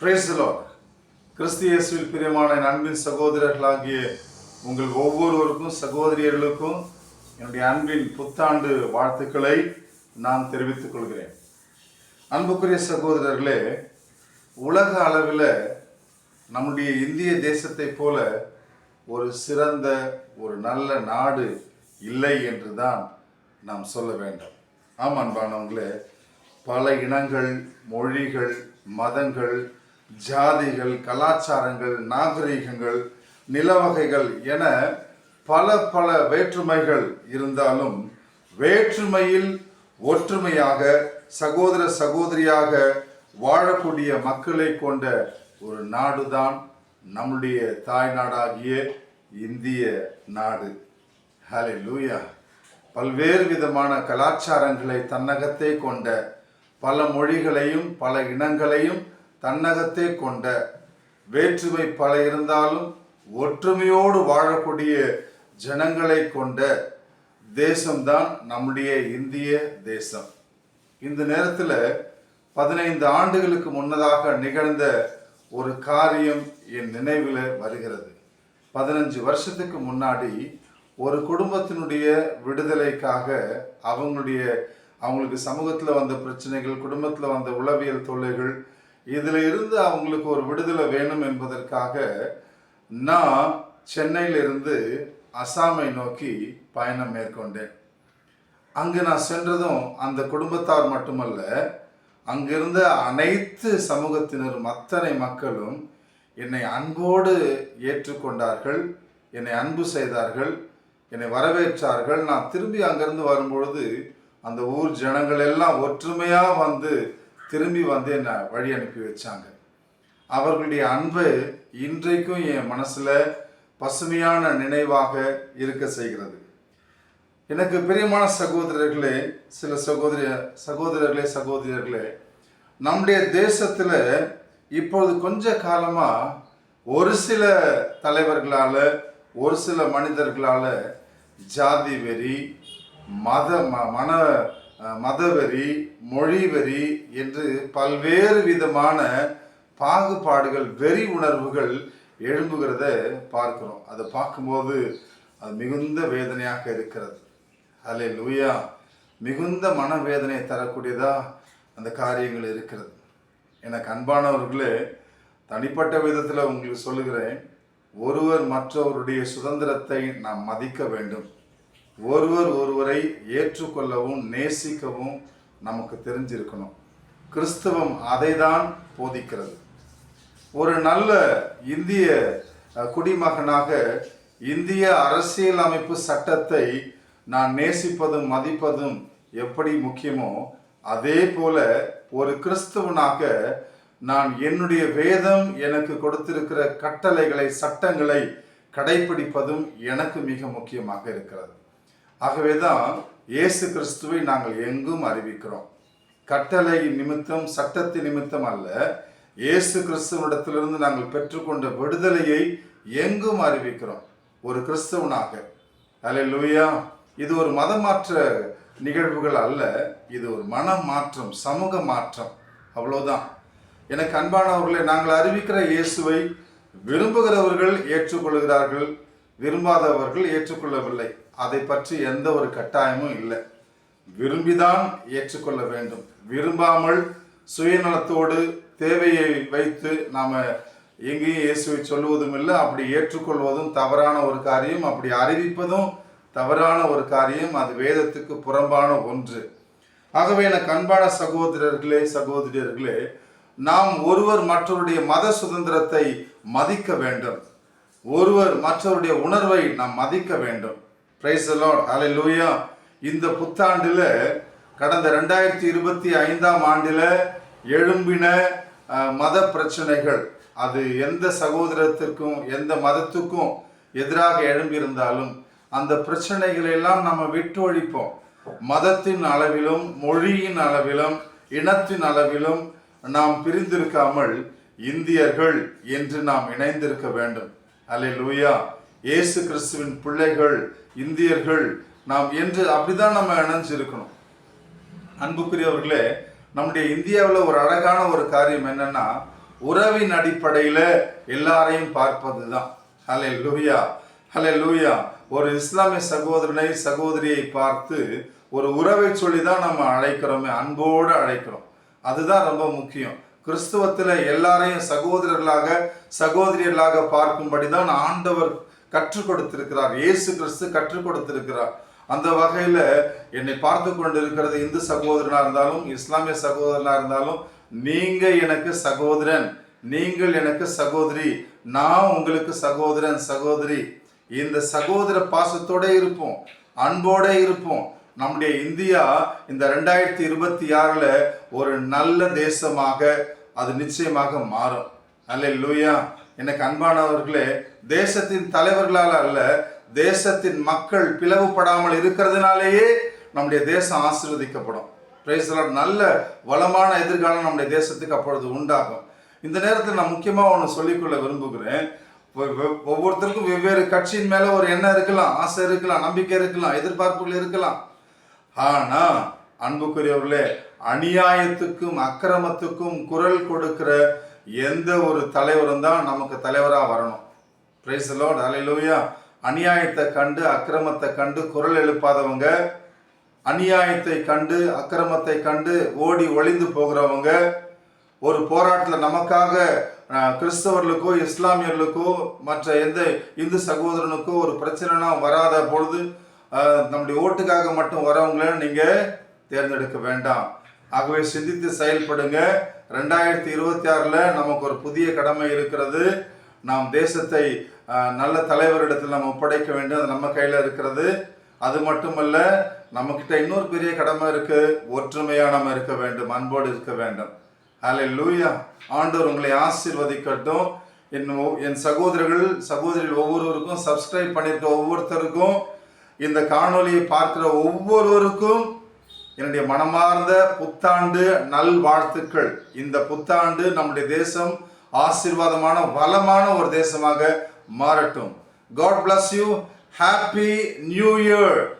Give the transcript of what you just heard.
பிரேசலோ கிறிஸ்து இயேசுவில் பிரியமான அன்பின் சகோதரர்களாகிய உங்கள் ஒவ்வொருவருக்கும் சகோதரியர்களுக்கும் என்னுடைய அன்பின் புத்தாண்டு வாழ்த்துக்களை நான் தெரிவித்துக் கொள்கிறேன். அன்புக்குரிய சகோதரர்களே உலக அளவில் நம்முடைய இந்திய தேசத்தைப் போல ஒரு சிறந்த ஒரு நல்ல நாடு இல்லை என்று தான் நாம் சொல்ல வேண்டும். ஆமாம் அன்பானவங்களே பல இனங்கள் மொழிகள் மதங்கள் ஜாதிகள் கலாச்சாரங்கள் நாகரீகங்கள் நிலவகைகள் என பல பல வேற்றுமைகள் இருந்தாலும் வேற்றுமையில் ஒற்றுமையாக சகோதர சகோதரியாக வாழக்கூடிய மக்களை கொண்ட ஒரு நாடுதான் நம்முடைய தாய் நாடாகிய இந்திய நாடு. ஹலே லூயா பல்வேறு விதமான கலாச்சாரங்களை தன்னகத்தை கொண்ட பல மொழிகளையும் பல இனங்களையும் தன்னகத்தே கொண்ட வேற்றுமை பல இருந்தாலும் ஒற்றுமையோடு வாழக்கூடிய ஜனங்களை கொண்ட தேசம்தான் நம்முடைய இந்திய தேசம். இந்த நேரத்தில் பதினைந்து ஆண்டுகளுக்கு முன்னதாக நிகழ்ந்த ஒரு காரியம் என் நினைவில் வருகிறது. பதினஞ்சு வருஷத்துக்கு முன்னாடி ஒரு குடும்பத்தினுடைய விடுதலைக்காக அவங்களுடைய அவங்களுக்கு சமூகத்தில் வந்த பிரச்சனைகள் குடும்பத்தில் வந்த உளவியல் தொல்லைகள் இதில் இருந்து அவங்களுக்கு ஒரு விடுதலை வேணும் என்பதற்காக நான் சென்னையிலிருந்து அசாமை நோக்கி பயணம் மேற்கொண்டேன். அங்கு நான் சென்றதும் அந்த குடும்பத்தார் மட்டுமல்ல அங்கிருந்த அனைத்து சமூகத்தினரும் அத்தனை மக்களும் என்னை அன்போடு ஏற்றுக்கொண்டார்கள் என்னை அன்பு செய்தார்கள் என்னை வரவேற்றார்கள். நான் திரும்பி அங்கிருந்து வரும்பொழுது அந்த ஊர் ஜனங்கள் எல்லாம் ஒற்றுமையாக வந்து திரும்பி வந்து என்னை வழி அனுப்பி வச்சாங்க. அவர்களுடைய அன்பு இன்றைக்கும் என் மனசில் பசுமையான நினைவாக இருக்க செய்கிறது. எனக்கு பிரியமான சகோதரர்களே சில சகோதரி சகோதரர்களே சகோதரியர்களே நம்முடைய தேசத்தில் இப்பொழுது கொஞ்ச காலமாக ஒரு சில தலைவர்களால் ஒரு சில மனிதர்களால் ஜாதி வெறி மத ம- மன மதவெறி மொழி வெறி என்று பல்வேறு விதமான பாகுபாடுகள் வெறி உணர்வுகள் எழும்புகிறத பார்க்கிறோம். அதை பார்க்கும்போது அது மிகுந்த வேதனையாக இருக்கிறது. அதில் லூயா மிகுந்த மனவேதனையை தரக்கூடியதாக அந்த காரியங்கள் இருக்கிறது. எனக்கு அன்பானவர்களே தனிப்பட்ட விதத்தில் உங்களுக்கு சொல்லுகிறேன் ஒருவர் மற்றவருடைய சுதந்திரத்தை நாம் மதிக்க வேண்டும். ஒருவர் ஒருவரை ஏற்றுக்கொள்ளவும் நேசிக்கவும் நமக்கு தெரிஞ்சிருக்கணும். கிறிஸ்தவம் அதை தான் போதிக்கிறது. ஒரு நல்ல இந்திய குடிமகனாக இந்திய அரசியல் அமைப்பு சட்டத்தை நான் நேசிப்பதும் மதிப்பதும் எப்படி முக்கியமோ அதே போல ஒரு கிறிஸ்தவனாக நான் என்னுடைய வேதம் எனக்கு கொடுத்திருக்கிற கட்டளைகளை சட்டங்களை கடைபிடிப்பதும் எனக்கு மிக முக்கியமாக இருக்கிறது. ஆகவேதான் இயேசு கிறிஸ்துவை நாங்கள் எங்கும் அறிவிக்கிறோம். கட்டளை நிமித்தம் சட்டத்தின் நிமித்தம் அல்ல இயேசு கிறிஸ்துவனிடத்திலிருந்து நாங்கள் பெற்றுக்கொண்ட விடுதலையை எங்கும் அறிவிக்கிறோம். ஒரு கிறிஸ்தவனாக. அல்லேலூயா இது ஒரு மதமாற்ற நிகழ்வுகள் அல்ல இது ஒரு மன மாற்றம் சமூக மாற்றம். அவ்வளோதான் எனக்கு அன்பானவர்களை நாங்கள் அறிவிக்கிற இயேசுவை விரும்புகிறவர்கள் ஏற்றுக்கொள்கிறார்கள் விரும்பாதவர்கள் ஏற்றுக்கொள்ளவில்லை. அதை பற்றி எந்த ஒரு கட்டாயமும் இல்லை. விரும்பிதான் ஏற்றுக்கொள்ள வேண்டும். விரும்பாமல் சுயநலத்தோடு தேவையை வைத்து நாம் எங்கேயும் இயேசுவை சொல்லுவதும் இல்லை அப்படி ஏற்றுக்கொள்வதும் தவறான ஒரு காரியம் அப்படி அறிவிப்பதும் தவறான ஒரு காரியம் அது வேதத்துக்கு புறம்பான ஒன்று. ஆகவே எனக்கு அன்பான சகோதரர்களே சகோதரியர்களே நாம் ஒருவர் மற்றவருடைய மத சுதந்திரத்தை மதிக்க வேண்டும். ஒருவர் மற்றவருடைய உணர்வை நாம் மதிக்க வேண்டும். பிரைஸ் அலை லூயா இந்த புத்தாண்டில் கடந்த ரெண்டாயிரத்தி இருபத்தி ஐந்தாம் ஆண்டில் எழும்பின மத பிரச்சனைகள் அது எந்த சகோதரத்திற்கும் எந்த மதத்துக்கும் எதிராக எழும்பியிருந்தாலும் அந்த பிரச்சனைகளை எல்லாம் நம்ம விட்டு ஒழிப்போம். மதத்தின் அளவிலும் மொழியின் அளவிலும் இனத்தின் அளவிலும் நாம் பிரிந்திருக்காமல் இந்தியர்கள் என்று நாம் இணைந்திருக்க வேண்டும். அலை லூயா இயேசு கிறிஸ்துவின் பிள்ளைகள் இந்தியர்கள் நாம் என்று அப்படிதான் நம்ம நினைச்சிருக்கணும் அன்புக்குரியவர்களே நம்முடைய இந்தியாவில் ஒரு அழகான ஒரு காரியம் என்னன்னா உறவின் அடிப்படையில் எல்லாரையும் பார்ப்பது தான் ஹலே லூயா ஹலே லூயா ஒரு இஸ்லாமிய சகோதரனை சகோதரியை பார்த்து ஒரு உறவை சொல்லி தான் நம்ம அழைக்கிறோமே அன்போடு அழைக்கிறோம். அதுதான் ரொம்ப முக்கியம். கிறிஸ்துவத்தில் எல்லாரையும் சகோதரர்களாக சகோதரியர்களாக பார்க்கும்படி தான் ஆண்டவர் கற்றுக் கொடுத்திருக்கிறார் இயேசு கிறிஸ்து கற்றுக் கொடுத்திருக்கிறார் அந்த வகையில் என்னை பார்த்து கொண்டிருக்கிறது இந்து சகோதரனாக இருந்தாலும் இஸ்லாமிய சகோதரனாக இருந்தாலும் நீங்கள் எனக்கு சகோதரன் நீங்கள் எனக்கு சகோதரி நான் உங்களுக்கு சகோதரன் சகோதரி. இந்த சகோதர பாசத்தோட இருப்போம் அன்போட இருப்போம். நம்முடைய இந்தியா இந்த ரெண்டாயிரத்தி இருபத்தி ஆறில் ஒரு நல்ல தேசமாக அது நிச்சயமாக மாறும். அல்ல லூயா எனக்கு அன்பானவர்களே தேசத்தின் தலைவர்களால் அல்ல தேசத்தின் மக்கள் பிளவுபடாமல் இருக்கிறதுனாலேயே நம்முடைய தேசம் ஆசீர்வதிக்கப்படும். நல்ல வளமான எதிர்காலம் நம்முடைய தேசத்துக்கு அப்பொழுது உண்டாகும். இந்த நேரத்தில் நான் முக்கியமாக ஒன்று சொல்லிக்கொள்ள விரும்புகிறேன். ஒவ்வொருத்தருக்கும் வெவ்வேறு கட்சியின் மேலே ஒரு எண்ணம் இருக்கலாம் ஆசை இருக்கலாம் நம்பிக்கை இருக்கலாம் எதிர்பார்ப்புகள் இருக்கலாம். ஆனா அன்புக்குரியவர்களே அநியாயத்துக்கும் அக்கிரமத்துக்கும் குரல் கொடுக்கிற எந்த ஒரு தலைவரும் தான் நமக்கு தலைவராக வரணும். பிரைஸ் லோட் ஹalleluya அநியாயத்தை கண்டு அக்கிரமத்தை கண்டு குரல் எழுப்பாதவங்க அநியாயத்தை கண்டு அக்கிரமத்தை கண்டு ஓடி ஒளிந்து போகிறவங்க ஒரு போராட்டத்தில் நமக்காக கிறிஸ்தவர்களுக்கோ இஸ்லாமியர்களுக்கோ மற்ற எந்த இந்து சகோதரனுக்கோ ஒரு பிரச்சனைனா வராத பொழுது நம்முடைய ஓட்டுக்காக மட்டும் வரவங்கள நீங்கள் தேர்ந்தெடுக்க வேண்டாம். ஆகவே சிந்தித்து செயல்படுங்க. ரெண்டாயிரத்தி இருபத்தி ஆறில் நமக்கு ஒரு புதிய கடமை இருக்கிறது. நாம் தேசத்தை நல்ல தலைவரிடத்தில் நம்ம ஒப்படைக்க வேண்டும். அது நம்ம கையில் இருக்கிறது. அது மட்டுமல்ல நம்மக்கிட்ட இன்னொரு பெரிய கடமை இருக்குது ஒற்றுமையாக நம்ம இருக்க வேண்டும். அன்போடு இருக்க வேண்டும். அதில் லூயா ஆண்டவர் உங்களை ஆசீர்வதிக்கட்டும். என் என் சகோதரர்கள் சகோதரிகள் ஒவ்வொருவருக்கும் சப்ஸ்கிரைப் பண்ணியிருக்க ஒவ்வொருத்தருக்கும் இந்த காணொலியை பார்க்குற ஒவ்வொருவருக்கும் என்னுடைய மனமார்ந்த புத்தாண்டு நல் வாழ்த்துக்கள் இந்த புத்தாண்டு நம்முடைய தேசம் ஆசீர்வாதமான வளமான ஒரு தேசமாக மாறட்டும். God bless you happy new year